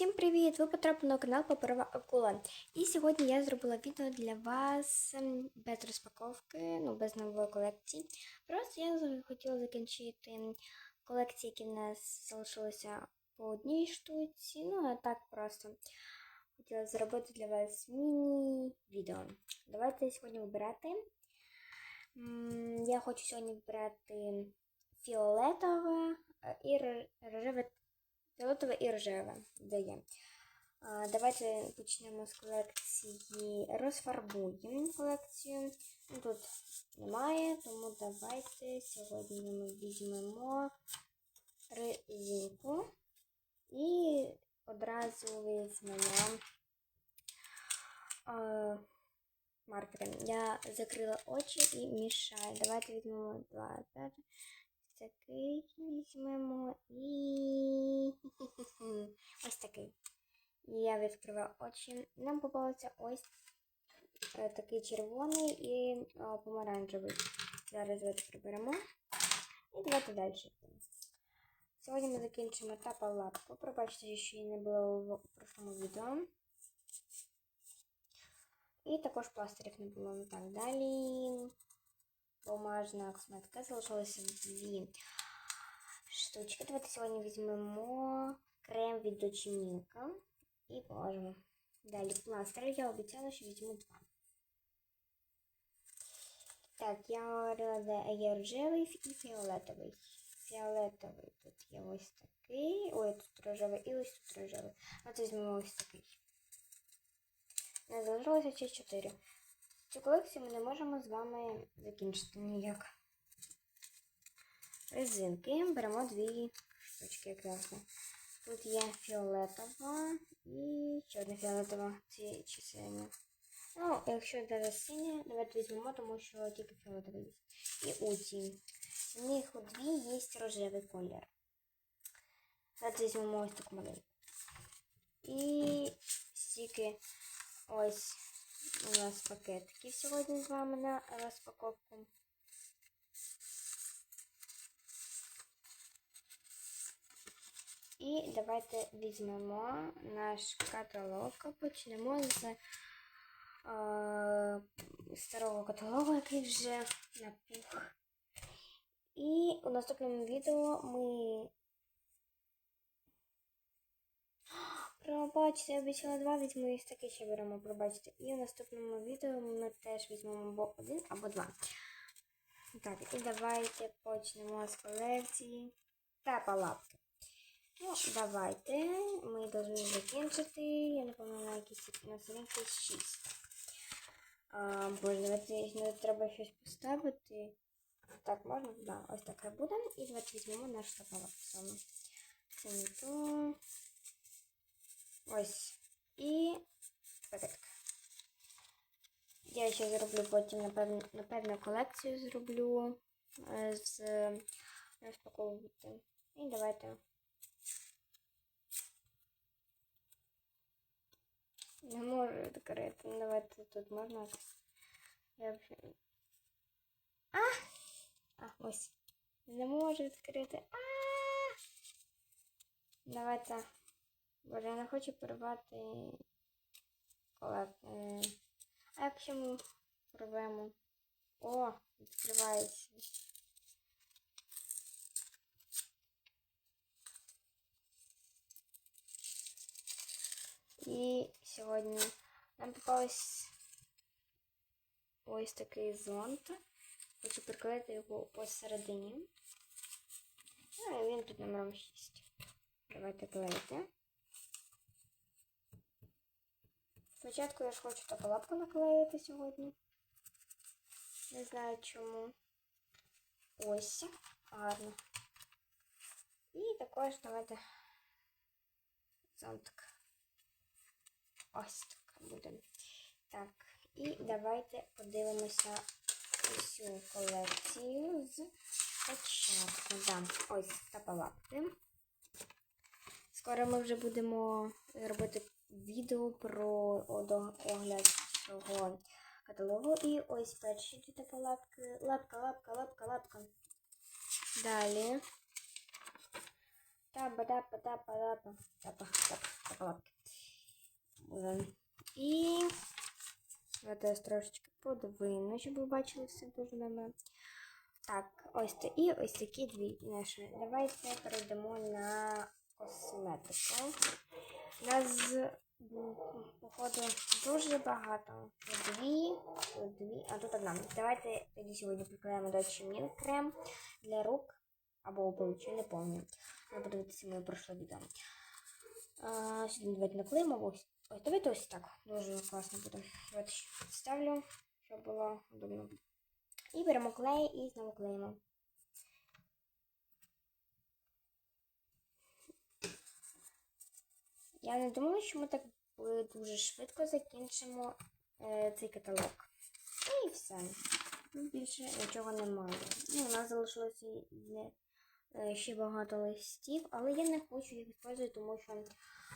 Всім привіт! Ви потрапили на канал Паперова Акула. І сьогодні я зробила відео для вас ем, без розпаковки, ну без нової колекції. Просто я хотіла закінчити колекції, які в нас залишилися по одній штуці. Ну, а так просто хотіла зробити для вас міні-відео. Давайте сьогодні вибирати. Я хочу сьогодні вибирати фіолетове е, і ро- рожеве Фіолетове і рожеве дає. Давайте почнемо з колекції. Розфарбуємо колекцію. Ну, Тут немає, тому давайте сьогодні ми візьмемо резинку і одразу візьмемо а, маркери. Я закрила очі і мішаю. Давайте візьмемо два. Так. Такий візьмемо і ось такий. Я відкриваю очі. Нам попався ось е, такий червоний і помаранчевий. Зараз давайте приберемо. І давайте далі. Сьогодні ми закінчимо тапа лапку. Пробачте, що її не було в прошлому відео. І також пластирів не було. Ну Так, далі бумажна косметика. Залишилося дві штучки. Давайте сьогодні візьмемо крем від дочімінка і положимо. Далі пластир. Я обіцяла, що візьму два. Так, я є рожевий і фіолетовий. Фіолетовий тут є ось такий. Ой, тут рожевий і ось тут рожевий. От візьмемо ось такий. Не залишилося ще 4. Цю колекцію ми не можемо з вами закінчити ніяк. Резинки. Беремо дві штучки якраз. Тут є фіолетова і ще одна фіолетова. Ці чи синя. Ну, якщо навіть синя, давайте візьмемо, тому що тільки фіолетова є. І оці. У них у дві є рожевий колір. Давайте візьмемо ось таку маленьку. І стільки ось у нас пакетики сьогодні з вами на розпаковку. І давайте візьмемо наш каталог. Почнемо з е, старого каталогу, який вже напух. І у наступному відео ми. Пробачте, я обіцяла два, візьму ось таке ще беремо, пробачте. І в наступному відео ми теж візьмемо або один, або два. Так, і давайте почнемо з колекції та палатки. Ну, давайте. Ми повинні закінчити. Я не пам'ятаю, якісь на сторінці 6. А, боже, давайте ну, треба щось поставити. Так, можна? Да, ось так і буде. І давайте візьмемо наш палатку саме. Це не то. Ось. І пакетка. Я ще зроблю потім, напевно, напевно колекцію зроблю е, з розпаковувати. І давайте. Не можу відкрити. Ну, Давайте тут можна. Я вже... А! А, ось. Не можу відкрити. А! Давайте. Боже, я не хочу порвати колек. Е, А якщо ми порвемо? О, відкривається. І сьогодні нам попалось ось такий зонт. Хочу приклеїти його посередині. Ну, і він тут номером 6. Давайте клеїти. Спочатку я ж хочу таку лапку наклеїти сьогодні. Не знаю чому. Ось. Гарно. І також давайте зонтик. Ось так буде. Так, і давайте подивимося усю колекцію з початку. Да, ось тапалапки. Скоро ми вже будемо робити відео про огляд цього каталогу. І ось перші дві тапалапки. Лапка, лапка, лапка, лапка. Далі. Тапа, тапа, тапа, тапа, тапа, тапа. шоколадки. Е, І я трошечки подвину, щоб ви бачили все дуже добре. Так, ось це і ось такі дві наші. Давайте перейдемо на косметику. Нас, походу, дуже багато. Дві, дві, а тут одна. Давайте тоді сьогодні приклеїмо до очі крем для рук або обличчя, не пам'ятаю. Ви подивитися моє прошле відео. А, сюди давайте наклеїмо. Ось. Ось, давайте ось так. Дуже класно буде. Давайте ще ставлю, щоб було удобно. І беремо клей і знову клеїмо. Я не думала, що ми так е, дуже швидко закінчимо е, цей каталог. Ну і все. Ну, Більше нічого немає. Ну, у нас залишилося е, ще багато листів, але я не хочу їх використовувати, тому що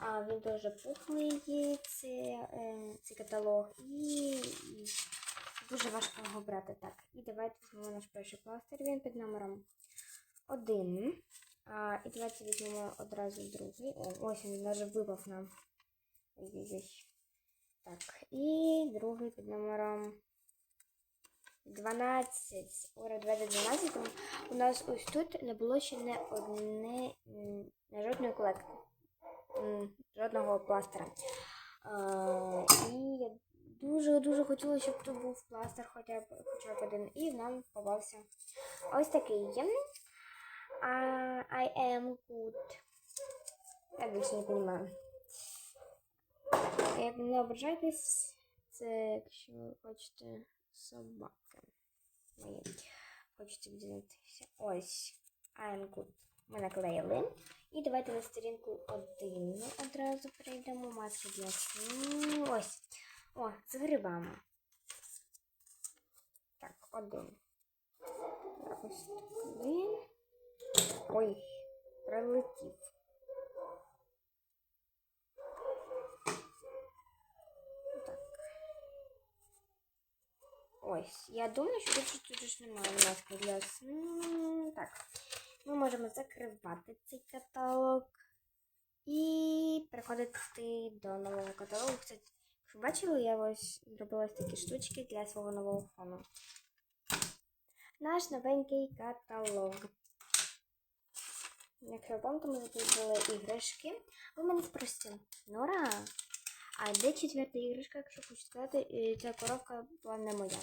а, він дуже пухлий є, цей, е, цей каталог, і, і дуже важко його брати так. І давайте візьмемо наш перший пластир, він під номером 1. А, і давайте візьмемо одразу другий. О, ось він навіть випав нам. Так, і другий під номером 12. Ура, 12. У нас ось тут не було ще не одне, не жодної колекції. Жодного пластира. А, і я дуже-дуже хотіла, щоб тут був пластир хоча б, хоча б один. І нам попався ось такий. А, I am good. Я більше не розумію. Як не ображайтесь, це якщо ви хочете собаки. Мої. Хочете дізнатися. Ось. I am good. Ми наклеїли. І давайте на сторінку один одразу перейдемо. Маски для. Ось. О, з грибами. Так, один. Ось один. Ой, пролетів. Так. Ось, я думаю, що більше тут ж немає маски для сну. Так, ми можемо закривати цей каталог і переходити до нового каталогу. Кстати, якщо бачили, я ось зробила такі штучки для свого нового фону. Наш новенький каталог. Якщо ви пам'ятаєте, ми були іграшки. Ви мене спросили, Нора, а де четверта іграшка, якщо хочу сказати, ця коробка була не моя.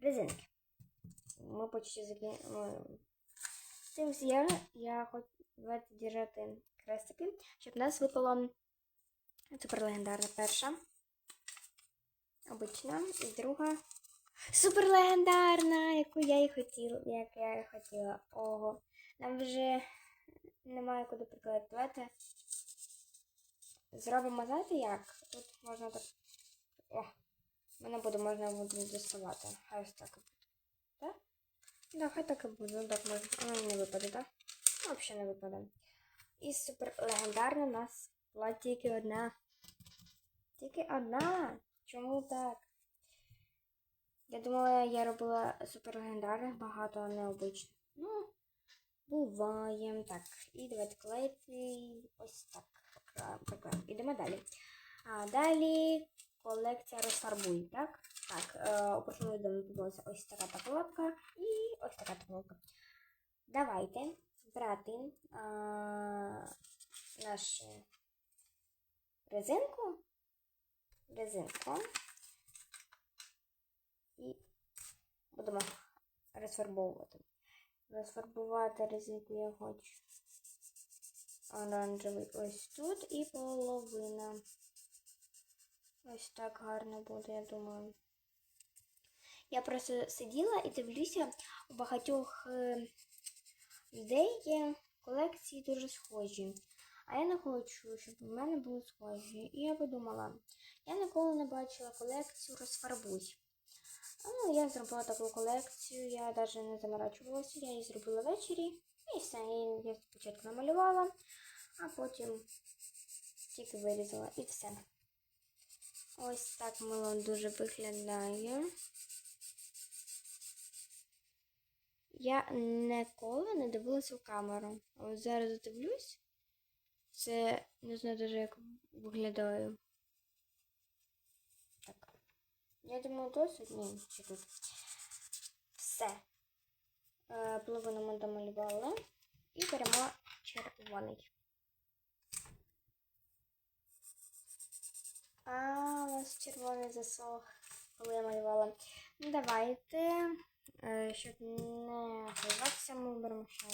Резинки. Ми почти закинули. Цим я, я хочу давайте держати крестики, щоб нас випало суперлегендарна перша. Обична. І друга. Суперлегендарна, яку я і хотіла, як я і хотіла. Ого. Нам вже немає куди приклеїти. Давайте зробимо, знаєте як? Тут можна так. О, мене буде можна буде доставати. Хай ось так і буде. Так? Да, хай так і буде. Ну, Так можна. Воно не випаде, так? Ну, Взагалі не випаде. І супер легендарна у нас була тільки одна. Тільки одна. Чому так? Я думала, я робила суперлегендарних багато, а не. Ну, буває. Так, і давайте клеїти ось так. Покраємо. Ідемо далі. А далі колекція розфарбуй, так? Так, е, прошлому відео мені подобалася ось така таблетка і ось така таблетка. Давайте брати а, нашу резинку. Резинку. І будемо розфарбовувати. Розфарбувати резинку я хочу. Оранжевий ось тут і половина. Ось так гарно буде, я думаю. Я просто сиділа і дивлюся, у багатьох е, людей є колекції дуже схожі. А я не хочу, щоб у мене були схожі. І я подумала, я ніколи не бачила колекцію розфарбуй. Ну, я зробила таку колекцію, я навіть не заморачувалася, я її зробила ввечері. І все, я спочатку намалювала, а потім тільки вирізала і все. Ось так мило дуже виглядає. Я ніколи не дивилася в камеру. Ось зараз дивлюсь. Це не знаю даже як виглядаю. Я думаю, досить. Ні, ще тут. Все. Е, Половину ми домалювали. І беремо червоний. А, у нас червоний засох, коли я малювала. Ну, давайте, е, щоб не хвилюватися, ми беремо ще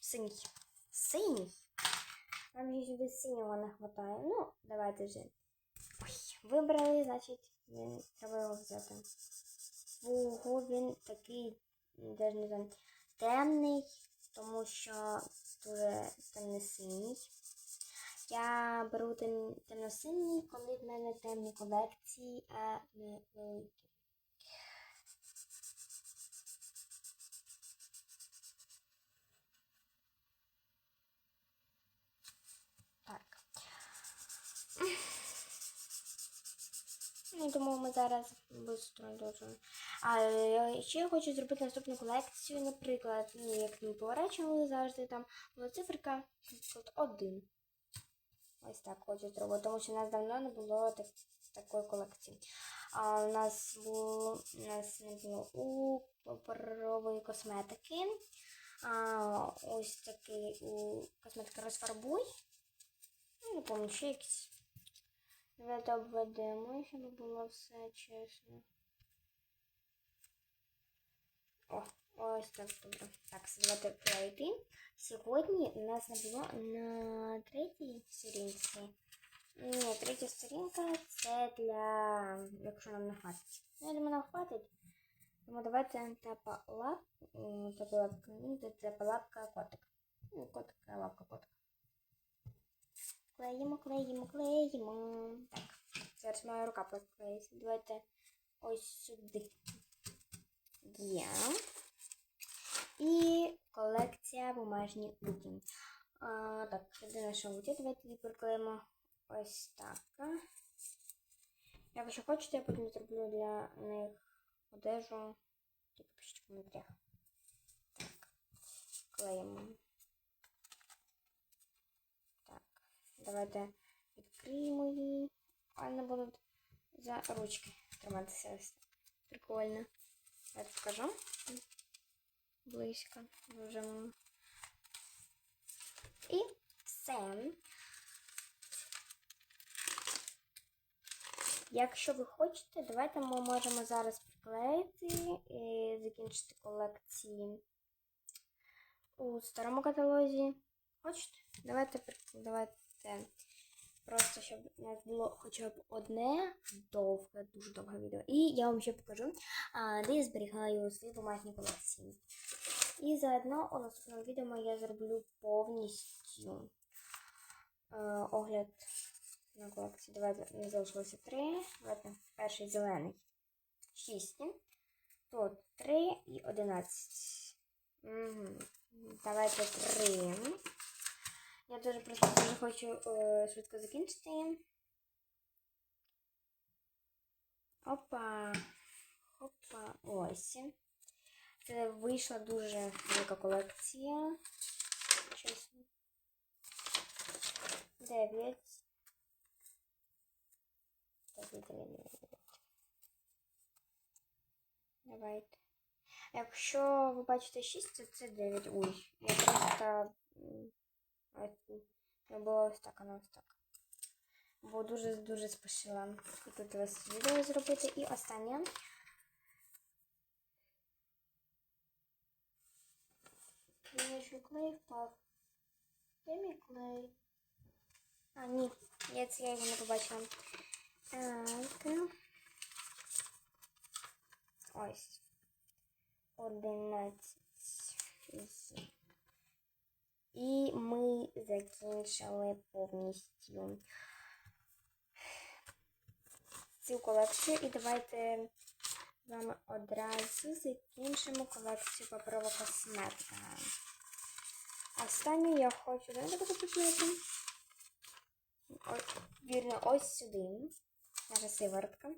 синій. Синій. Нам ще сюди синього не вистачає. Ну, давайте вже. Вибрали, значить, він треба його взяти. Ого, він такий, навіть не знаю, темний, тому що дуже темно-синій. Я беру тем, темно-синій, коли в мене темні колекції, а не великі. Ну, думаю, ми зараз швидко дуже. А е, ще я хочу зробити наступну колекцію, наприклад, ну, як ми поворачували завжди там була циферка тут один. Ось так хочу зробити, тому що у нас давно не було так, такої колекції. А у нас було у нас не було у паперової косметики. А, ось такий у косметика розфарбуй. Ну, не пам'ятаю, ще якісь. Давайте обведемо, щоб було все чесно. О, ось так добре. Так, давайте пройти. Сьогодні у нас не було на третій сторінці. Ні, третя сторінка це для, якщо нам не хватить. Ну, я думаю, нам хватить. Тому давайте тапа лап, тапа лапка, ні, тапа лапка котик. Ну, котика, лапка котика. Клеїмо, клеїмо, клеїмо. Так, зараз моя рука приклеїться. Давайте ось сюди. Є. І колекція бумажні. А, так, сюди наша луки. Давайте її приклеїмо ось так. Якщо хочете, я потім зроблю для них одежу. Тільки пишіть в коментарях. Так, клеїмо. Так, давайте відкриємо її. Вони будуть за ручки триматися. Прикольно. Я покажу близько. Дуже. І все. Якщо ви хочете, давайте ми можемо зараз приклеїти і закінчити колекції у старому каталозі. Хочете? Давайте давайте просто, щоб у нас було хоча б одне довге, дуже довге відео. І я вам ще покажу, де я зберігаю свої бумажні колекції. І заодно у наступному відео я зроблю повністю е, огляд на колекції. Давайте залишилося три. Давайте перший зелений. Шість. Тут три і одинадцять. Угу. Давайте три. Я дуже просто дуже хочу е, швидко закінчити. Опа. Опа. Ось. Це вийшла дуже велика колекція. Чесно. Дев'ять. Давайте. Якщо ви бачите 6, то це 9. Ой, я просто було ось так, воно ось так. Бо дуже-дуже спішила тут ось відео зробити. І останнє. Я ще клей впав. Де мій клей? А, ні, я це я його не побачила. Так. Ось. Одинадцять. І ми закінчили повністю цю колекцію. І давайте з вами одразу закінчимо колекцію паперова косметика. Останню я хочу знаєте, почати? Вірно, ось сюди. Наша сиворотка.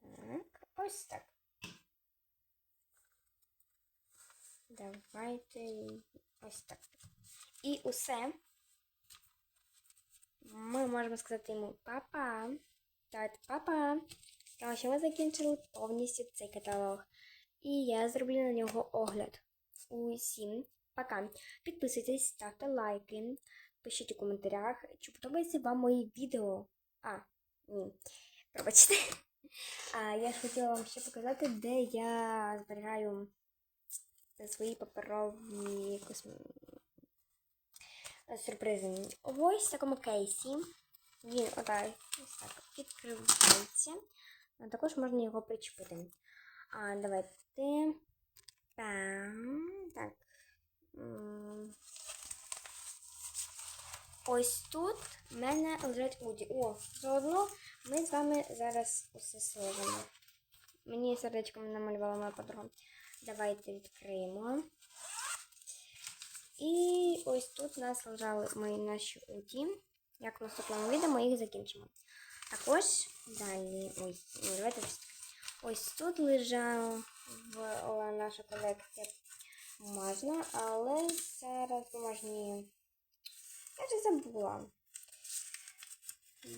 Так, ось так. Давайте ось так. І усе. Ми можемо сказати йому папа. Давайте папа. Тому що ми закінчили повністю цей каталог. І я зроблю на нього огляд. Усім. Пока. Підписуйтесь, ставте лайки, пишіть у коментарях, чи подобається вам мої відео. А, ні. Пробачте. А я ж хотіла вам ще показати, де я зберігаю свої паперові косм... сюрпризи. Ось в такому кейсі. Він отак ось так відкривається. Також можна його причепити. А, давайте. Так. Ось тут в мене лежать уді. О, заодно ми з вами зараз усе сложимо. Мені сердечком намалювала моя подруга. Давайте відкриємо. І ось тут у нас лежали мої наші уді. Як в наступному відео ми їх закінчимо. Також далі. Ой, ось. Тут лежала наша колекція бумажна, але зараз бумажні. Я вже забула.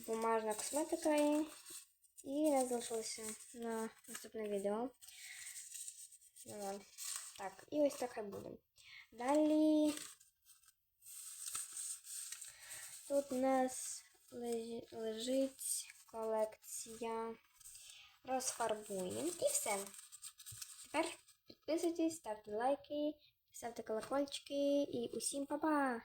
Бумажна косметика і, і залишилося на наступне відео. Давай. Так, і ось так буде. Далі тут у нас лежи- лежить колекція розфарбуємо і все. Тепер підписуйтесь, ставте лайки, ставте колокольчики і усім па-па!